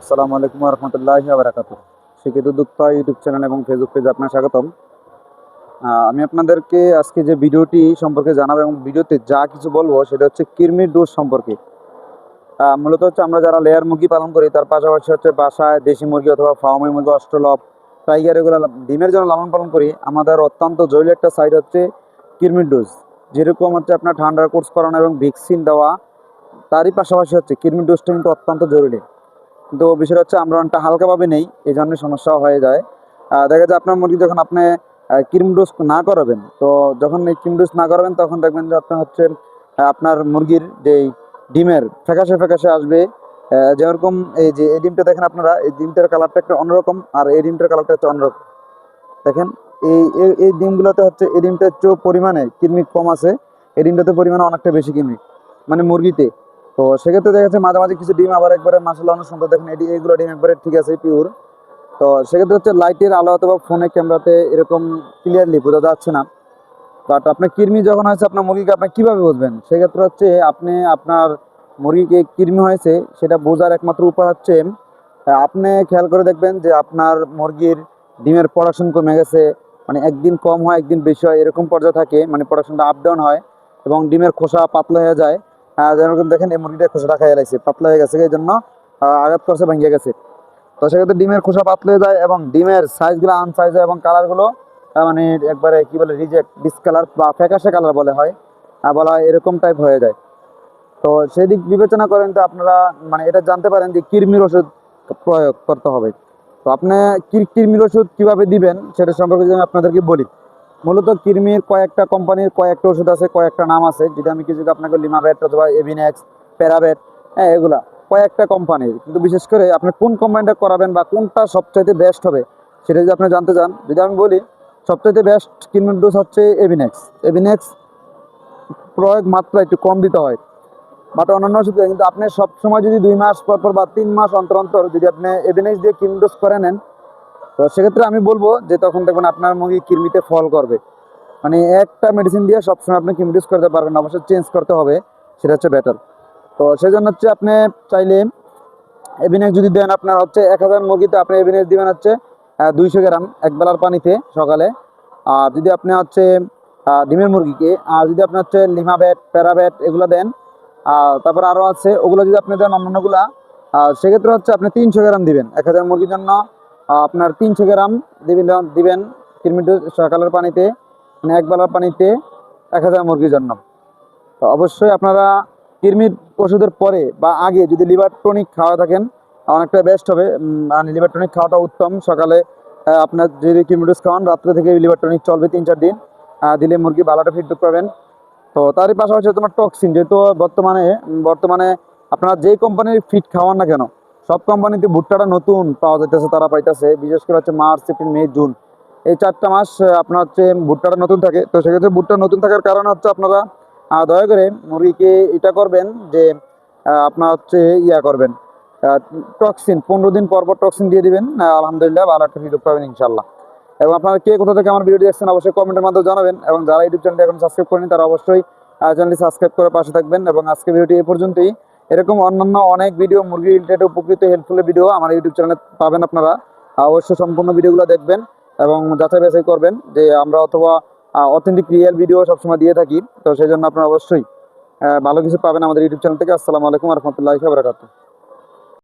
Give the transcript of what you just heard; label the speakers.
Speaker 1: আসসালামু আলাইকুম রহমতুল্লাহ বারাকাতু শিক্ষিত দুক্তা ইউটিউব চ্যানেল এবং ফেসবুক পেজে আপনার স্বাগতম। আমি আপনাদেরকে আজকে যে ভিডিওটি সম্পর্কে জানাব এবং ভিডিওতে যা কিছু বলব সেটা হচ্ছে কিরমির ডোজ সম্পর্কে। মূলত হচ্ছে আমরা যারা লেয়ার মুরগি পালন করি, তার পাশাপাশি হচ্ছে বাসায় দেশি মুরগি অথবা ফার্মি মুরগি, অস্ট্রলপ টাইগার এগুলো ডিমের জন্য লালন পালন করি, আমাদের অত্যন্ত জরুরি একটা সাইড হচ্ছে কিরমির ডোজ। যেরকম হচ্ছে আপনার ঠান্ডার কোর্স করানো এবং ভ্যাকসিন দেওয়া, তারই পাশাপাশি হচ্ছে কিরমির ডোজটা কিন্তু অত্যন্ত জরুরি। কিন্তু বিষয়টা হচ্ছে আমরা অনেকটা হালকাভাবে নেই, এই জন্য সমস্যা হয়ে যায়। দেখা যায় আপনার মুরগি যখন আপনি ক্রিম ডোজ না করাবেন, তো যখন এই ক্রিম ডোজ না করাবেন তখন দেখবেন যে আপনার হচ্ছে আপনার মুরগির যে ডিমের ফ্যাকাশে ফ্যাকাশে আসবে যেরকম এই যে এই ডিমটা দেখেন আপনারা, এই ডিমটার কালারটা একটা অন্যরকম আর এই ডিমটার কালারটা হচ্ছে অন্যরকম। দেখেন, এই, এই- ডিমগুলোতে হচ্ছে, এই ডিমটার চেয়েও পরিমাণে কৃমি কম আছে, এই ডিমটাতে পরিমাণে অনেকটা বেশি কৃমি মানে মুরগিতে। তো সেক্ষেত্রে দেখা যাচ্ছে মাঝে মাঝে কিছু ডিম আবার একবারে মাসাল্লাহ অনেক সুন্দর। দেখেন এটি এইগুলো ডিম একবারে ঠিক আছে পিওর তো সেক্ষেত্রে হচ্ছে লাইটের আলো অথবা ফোনে ক্যামেরাতে এরকম ক্লিয়ারলি বোঝা যাচ্ছে না। বাট আপনার কৃমি যখন হয়েছে, আপনার মুরগিকে আপনি কীভাবে বুঝবেন? সেক্ষেত্রে হচ্ছে আপনি আপনার মুরগিকে কৃমি হয়েছে, সেটা বোঝার একমাত্র উপায় হচ্ছে আপনি খেয়াল করে দেখবেন যে আপনার মুরগির ডিমের প্রোডাকশন কমে গেছে মানে একদিন কম হয়, একদিন বেশি হয়, এরকম পর্যায়ে থাকে মানে প্রোডাকশনটা আপ ডাউন হয় এবং ডিমের খোসা পাতলা হয়ে যায়। দেখেন এই মুরগিটা খোসাটা খাইয়ে লাগছে পাতলা হয়ে গেছে এই জন্য আঘাত করছে ভেঙে গেছে। তো সেক্ষেত্রে ডিমের খোসা পাতলা যায় এবং ডিমের সাইজগুলো আনসাইজ এবং কালারগুলো মানে একবারে কি বলে রিজেক্ট ডিসকালার বা ফ্যাকাশে কালার বলে হয় আহ, বলা হয় এরকম টাইপ হয়ে যায়। তো সেই দিক বিবেচনা করেন তো আপনারা মানে এটা জানতে পারেন যে কৃমির ওষুধ প্রয়োগ করতে হবে। তো আপনি কৃমির ওষুধ কীভাবে দিবেন সেটা সম্পর্কে যদি আমি আপনাদেরকে বলি। মূলত কৃমির কয়েকটা কোম্পানির কয়েকটা ওষুধ আছে, কয়েকটা নাম আছে, যেটা আমি কিছু আপনাকে লিমাভেট অথবা এভিনেক্স প্যারাভেট হ্যাঁ এগুলা কয়েকটা কোম্পানির। কিন্তু বিশেষ করে আপনি কোন কোম্পানিটা করাবেন বা কোনটা সবচাইতে বেস্ট হবে, সেটা যদি আপনি জানতে চান, যদি আমি বলি, সবচাইতে বেস্ট কৃমির ডোজ হচ্ছে এভিনেক্স। এভিনেক্স প্রয়োগ মাত্রা একটু কম দিতে হয়। বাট অন্যান্য ওষুধ কিন্তু আপনি সবসময় যদি দুই মাস পর পর বা তিন মাস অন্তর অন্তর যদি আপনি এভিনেক্স দিয়ে কৃমি ডোজ করে নেন তো সেক্ষেত্রে আমি বলব যে তখন দেখবেন আপনার মুরগি কৃমিতে ফল করবে। মানে একটা মেডিসিন দিয়ে সবসময় আপনি কৃমি ডোজ করতে পারবেন অবশ্যই চেঞ্জ করতে হবে, সেটা হচ্ছে বেটার তো সেই জন্য হচ্ছে আপনি চাইলে এভিনেক্স যদি দেন, আপনার হচ্ছে এক হাজার মুরগিতে আপনি এভিনেক্স দিবেন হচ্ছে দুইশো গ্রাম এক বেলার পানিতে সকালে। আর যদি আপনি হচ্ছে ডিমের মুরগিকে, আর যদি আপনি হচ্ছে লিমা ব্যাট প্যারা প্যারাবেট এগুলো দেন, আর তারপর আরও আছে, ওগুলো যদি আপনি দেন অন্যান্যগুলা সেক্ষেত্রে হচ্ছে আপনি তিনশো গ্রাম দিবেন, এক হাজার মুরগির জন্য আপনার তিনশো গ্রাম দিবেন দিবেন কিরমিটো সকালের পানিতে মানে এক বেলার পানিতে এক হাজার মুরগির জন্য। তো অবশ্যই আপনারা কৃমির ওষুধের পরে বা আগে যদি লিভার টনিক খাওয়া থাকেন, অনেকটা বেস্ট হবে। আর লিভার টনিক খাওয়াটা উত্তম। সকালে আপনার যদি কিমিডোজ খাওয়ান, রাত্রে থেকে লিভার টনিক চলবে তিন চার দিন দিলে মুরগি ভালোটা ফিডব্যাক পাবেন। তো তারই পাশাপাশি তোমার টক্সিন যেহেতু বর্তমানে বর্তমানে আপনারা যেই কোম্পানির ফিট খাওয়ান না কেন সব কোম্পানিতে ভুট্টাটা নতুন পাওয়া যাইতেছে, তারা পাইতেছে। বিশেষ করে হচ্ছে মার্চ, এপ্রিল, মে, জুন। এই চারটা মাস আপনার হচ্ছে ভুট্টাটা নতুন থাকে। তো সেক্ষেত্রে ভুট্টা নতুন থাকার কারণে হচ্ছে আপনারা দয়া করে মুরগিকে এটা করবেন যে আপনার হচ্ছে ইয়া করবেন টক্সিন, পনেরো দিন পর পর টক্সিন দিয়ে দিবেন আলহামদুলিল্লাহ ভালো একটা ফিডব্যাক পাবেন ইনশাল্লাহ এবং আপনারা কে কোথা থেকে আমার ভিডিও দেখছেন অবশ্যই কমেন্টের মাধ্যমে জানাবেন এবং যারা ইউটিউব চ্যানেলটি এখন সাবস্ক্রাইব করেনি তারা অবশ্যই চ্যানেলটি সাবস্ক্রাইব করে পাশে থাকবেন। এবং আজকে ভিডিওটি এই পর্যন্তই। এরকম অন্যান্য অনেক ভিডিও মুরগি রিলেটেড উপকৃত হেল্পফুল ভিডিও আমার ইউটিউব চ্যানেলে পাবেন আপনারা। অবশ্যই সম্পূর্ণ ভিডিওগুলো দেখবেন এবং যাচাই বাছাই করবেন যে আমরা অথবা অথেন্টিক রিয়েল ভিডিও সবসময় দিয়ে থাকি। তো সেই জন্য আপনারা অবশ্যই ভালো কিছু পাবেন আমাদের ইউটিউব চ্যানেল থেকে। আসসালামু আলাইকুম রহমতুল্লাহ বারকাতুহ।